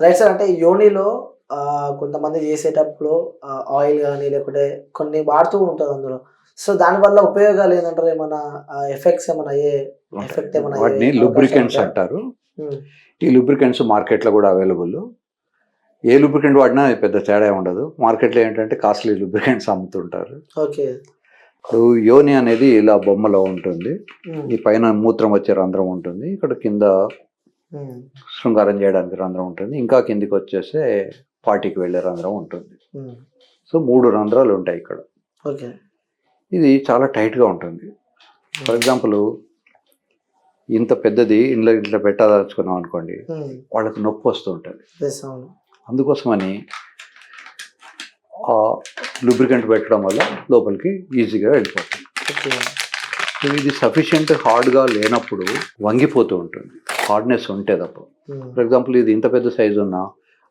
Right sir అంటే యోనిలో కొంతమంది చేసేటప్పుడు ఆయిల్ కానీ లేకుంటే కొన్ని వాడుతూ ఉంటుంది అందులో. సో దానివల్ల ఉపయోగాలు ఏంటంటారు? ఏమైనా ఎఫెక్ట్స్ ఏమైనా అయ్యే ఎఫెక్ట్ ఏమైనా వాటిని లూబ్రికెంట్స్? అంటారు. ఈ లూబ్రికెంట్స్ మార్కెట్లో కూడా అవైలబుల్ ఏ లూబ్రికెంట్ వాడినా పెద్ద తేడా ఉండదు. మార్కెట్లో ఏంటంటే కాస్ట్లీ లూబ్రికెంట్స్ అమ్ముతుంటారు. ఓకే. ఇప్పుడు యోని అనేది ఇలా బొమ్మలో ఉంటుంది. ఈ పైన మూత్రం వచ్చే రంధ్రం ఉంటుంది. ఇక్కడ కింద శృంగారం చేయడానికి రంధ్రం ఉంటుంది. ఇంకా కిందికి వచ్చేస్తే పార్టీకి వెళ్ళే రంధ్రం ఉంటుంది. సో మూడు రంధ్రాలు ఉంటాయి ఇక్కడ. ఓకే. ఇది చాలా టైట్గా ఉంటుంది. ఫర్ ఎగ్జాంపుల్ ఇంత పెద్దది ఇంట్లో ఇట్లా పెట్టదలుచుకున్నాం అనుకోండి వాళ్ళకి నొప్పి వస్తూ ఉంటుంది. అందుకోసమని ఆ లూబ్రికెంట్ పెట్టడం వల్ల లోపలికి ఈజీగా వెళ్ళిపోతుంది. ఇది సఫిషియెంట్ హార్డ్గా లేనప్పుడు వంగిపోతూ ఉంటుంది. హార్డ్నెస్ ఉంటే తప్ప ఫర్ ఎగ్జాంపుల్ ఇది ఇంత పెద్ద సైజు ఉన్నా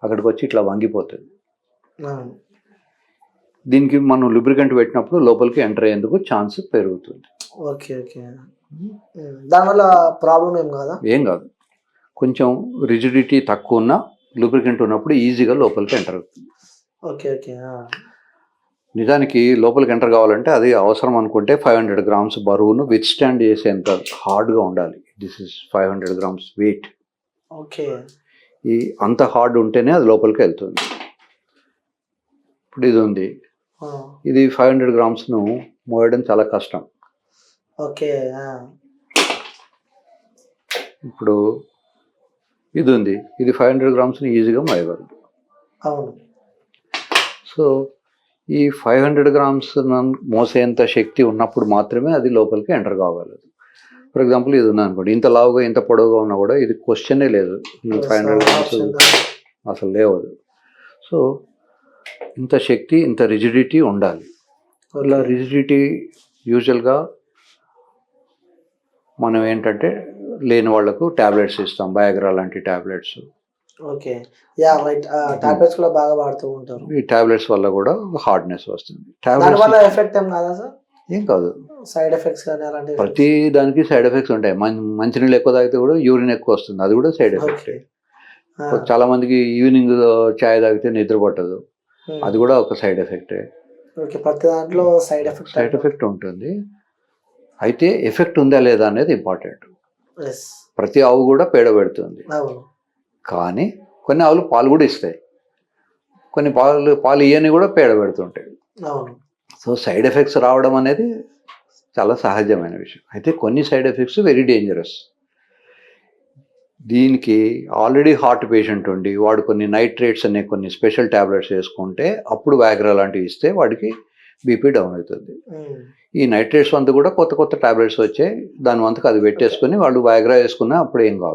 అక్కడికి వచ్చి ఇట్లా వంగిపోతుంది. అవును దీనికి మనం లూబ్రికెంట్ పెట్టినప్పుడు లోపలికి ఎంటర్ అయ్యేందుకు ఛాన్స్ పెరుగుతుంది. ఓకే ఓకే దానివల్ల ప్రాబ్లం ఏం కాదా? ఏం కాదు. కొంచెం రిజిడిటీ తక్కువ ఉన్న లూబ్రికెంట్ ఉన్నప్పుడు ఈజీగా లోపలికి ఎంటర్ అవుతుంది. ఓకే ఓకే నిజానికి లోపలికి ఎంటర్ కావాలంటే అది అవసరం అనుకుంటే ఫైవ్ హండ్రెడ్ గ్రామ్స్ బరువును విత్ స్టాండ్ చేసేంత హార్డ్గా ఉండాలి. This is five hundred grams weight. Okay. ఈ అంత హార్డ్ ఉంటేనే అది లోపలికి వెళ్తుంది. ఇప్పుడు ఇది ఉంది. ఇది ఫైవ్ హండ్రెడ్ గ్రామ్స్ను మోయడం చాలా కష్టం. ఓకే ఇప్పుడు ఇది ఉంది. ఇది ఫైవ్ హండ్రెడ్ గ్రామ్స్ని ఈజీగా మోయగలదు అవును. సో ఈ ఫైవ్ హండ్రెడ్ గ్రామ్స్ మోసేంత శక్తి ఉన్నప్పుడు మాత్రమే అది లోపలికి ఎంటర్ కాగలదు. ఫర్ ఎగ్జాంపుల్ ఇది ఉంది అనుకోండి ఇంత లావుగా ఇంత పొడవుగా ఉన్నా కూడా ఇది క్వశ్చనే లేదు. Five hundred grams. అసలు లేవదు. సో ఇంత శక్తి ఇంత రిజిడిటీ ఉండాలి. ఓకే. రిజిడిటీ యూజువల్గా మనం ఏంటంటే లేని వాళ్ళకు ట్యాబ్లెట్స్ ఇస్తాం. బయాగ్రా లాంటి tablets okay yeah right tablets కూడా బాగా వాడుతూ ఉంటారు. ఈ ట్యాబ్లెట్స్ వల్ల కూడా హార్డ్నెస్ వస్తుంది. ట్యాబ్లెట్స్ ఎఫెక్ట్ ఏం కాదా సార్ ఏం కాదు. సైడ్ ఎఫెక్ట్స్ కానీ అలాంటివి ప్రతి దానికి సైడ్ ఎఫెక్ట్స్ ఉంటాయి. మంచినీళ్ళు ఎక్కువ తాగితే కూడా యూరిన్ ఎక్కువ వస్తుంది. అది కూడా సైడ్ ఎఫెక్ట్. చాలా మందికి ఈవినింగ్ చాయ్ తాగితే నిద్ర పట్టదు. అది కూడా ఒక సైడ్ ఎఫెక్టే. ప్రతి దాంట్లో సైడ్ ఎఫెక్ట్ సైడ్ ఎఫెక్ట్ ఉంటుంది. అయితే ఎఫెక్ట్ ఉందా లేదా అనేది ఇంపార్టెంట్. ప్రతి ఆవు కూడా పేడ పెడుతుంది. కానీ కొన్ని ఆవులు పాలు కూడా ఇస్తాయి. కొన్ని పాలు పాలు ఇయ్యని కూడా పేడ పెడుతుంటాయి. సో సైడ్ ఎఫెక్ట్స్ రావడం అనేది చాలా సహజమైన విషయం. అయితే కొన్ని సైడ్ ఎఫెక్ట్స్ వెరీ డేంజరస్. దీనికి ఆల్రెడీ హార్ట్ పేషెంట్ ఉండి వాడు కొన్ని నైట్రేట్స్ అనే కొన్ని స్పెషల్ ట్యాబ్లెట్స్ వేసుకుంటే అప్పుడు వ్యాగ్రా లాంటివి ఇస్తే వాడికి బీపీ డౌన్ అవుతుంది. ఈ నైట్రేట్స్ వంతు కూడా కొత్త కొత్త ట్యాబ్లెట్స్ వచ్చాయి. దాని వంతుకు అది పెట్టేసుకొని వాళ్ళు వ్యాగ్రా వేసుకున్నా అప్పుడు ఏం కాదు.